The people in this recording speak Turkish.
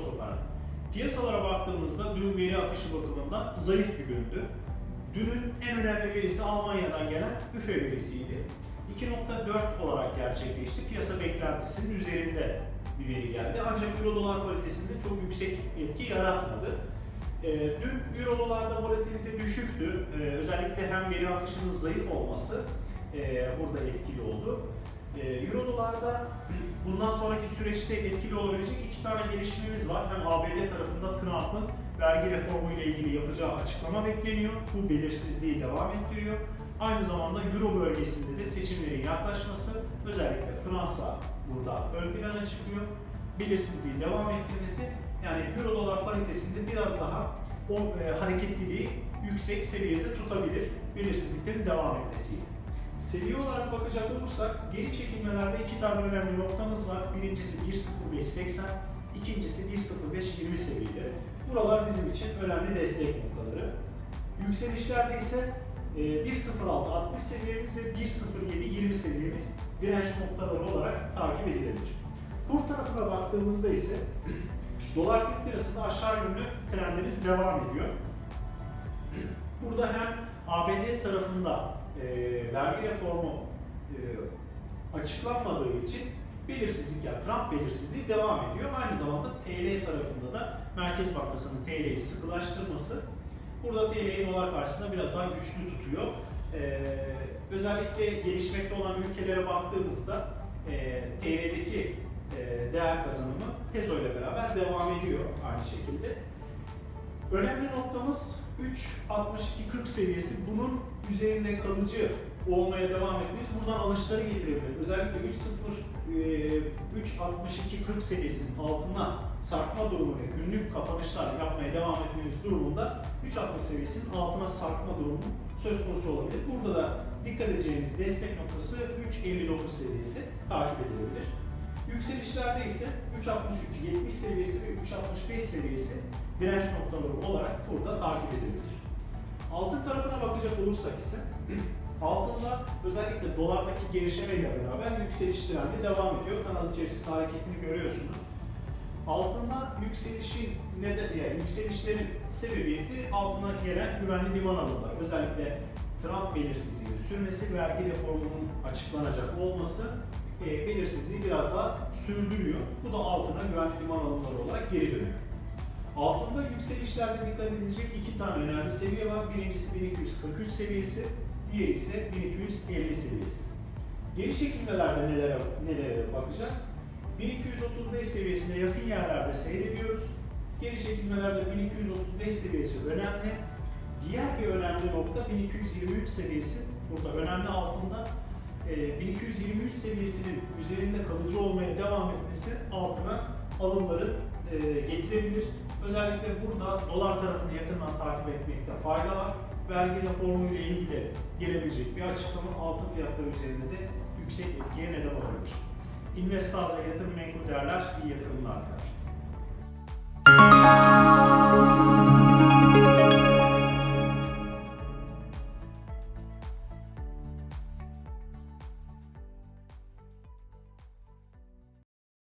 kopardı. Piyasalara baktığımızda dün veri akışı bakımından zayıf bir gündü. Dünün en önemli verisi Almanya'dan gelen üfe verisiydi. 2.4 olarak gerçekleşti. Piyasa beklentisinin üzerinde bir veri geldi. Ancak euro dolar paritesinde çok yüksek etki yaratmadı. Ee, dün euro dolarda volatilite düşüktü. Ee, özellikle hem veri akışının zayıf olması e, burada etkili oldu. Ee, euro dolarda bundan sonraki süreçte etkili olabilecek iki tane gelişmemiz var. Hem ABD tarafında Trump'ın vergi reformu ile ilgili yapacağı açıklama bekleniyor. Bu belirsizliği devam ettiriyor. Aynı zamanda Euro bölgesinde de seçimlerin yaklaşması, özellikle Fransa burada ön plana çıkıyor. Belirsizliği devam ettirmesi, yani Euro dolar paritesinde biraz daha o e, hareketliliği yüksek seviyede tutabilir belirsizliklerin devam etmesiyle. Seviye olarak bakacak olursak geri çekilmelerde iki tane önemli noktamız var. Birincisi 1.0580, ikincisi 1.0520 seviyeleri. Buralar bizim için önemli destek noktaları. Yükselişlerde ise e, 1.06 60 seviyemiz ve 1.07 20 seviyemiz direnç noktaları olarak takip edilebilir. Kur tarafına baktığımızda ise dolar Türk lirasında aşağı yönlü trendimiz devam ediyor. Burada hem ABD tarafında e, vergi reformu e, açıklanmadığı için belirsizlik yani Trump belirsizliği devam ediyor. Aynı zamanda TL tarafında da Merkez Bankası'nın TL'yi sıkılaştırması burada TL'yi dolar karşısında biraz daha güçlü tutuyor. E, özellikle gelişmekte olan ülkelere baktığımızda e, TL'deki e, değer kazanımı peso ile beraber devam ediyor aynı şekilde. Önemli noktamız 3.62.40 seviyesi. Bunun üzerinde kalıcı olmaya devam etmemiz buradan alışları getirebilir. Özellikle 3.0 e, 3.62.40 seviyesinin altına sarkma durumu ve günlük kapanışlar yapmaya devam etmemiz durumunda 3.60 seviyesinin altına sarkma durumu söz konusu olabilir. Burada da dikkat edeceğimiz destek noktası 3.59 seviyesi takip edilebilir. Yükselişlerde ise 3.63, 70 seviyesi ve 3.65 seviyesi direnç noktaları olarak burada takip edilebilir. Altın tarafına bakacak olursak ise altında özellikle dolardaki gevşemeyle beraber yükseliş trendi devam ediyor. Kanal içerisinde hareketini görüyorsunuz. Altında yükselişin neden yani yükselişlerin sebebiyeti altına gelen güvenli liman alımları. Özellikle Trump belirsizliğinin sürmesi, vergi reformunun açıklanacak olması e, belirsizliği biraz daha sürdürüyor. Bu da altına güvenli liman alımları olarak geri dönüyor. Altında yükselişlerde dikkat edilecek iki tane önemli seviye var. Birincisi 1243 seviyesi, diğeri ise 1250 seviyesi. Geri çekilmelerde nelere, nelere bakacağız? 1235 seviyesine yakın yerlerde seyrediyoruz. Geri çekilmelerde 1235 seviyesi önemli. Diğer bir önemli nokta 1223 seviyesi. Burada önemli altında 1223 seviyesinin üzerinde kalıcı olmaya devam etmesi altına alımların e, getirebilir. Özellikle burada dolar tarafını yakından takip etmekte fayda var. Vergi reformu ile ilgili gelebilecek bir açıklama altın fiyatları üzerinde de yüksek etkiye neden olabilir. Investaza yatırım menkul değerler iyi yatırımlar diler.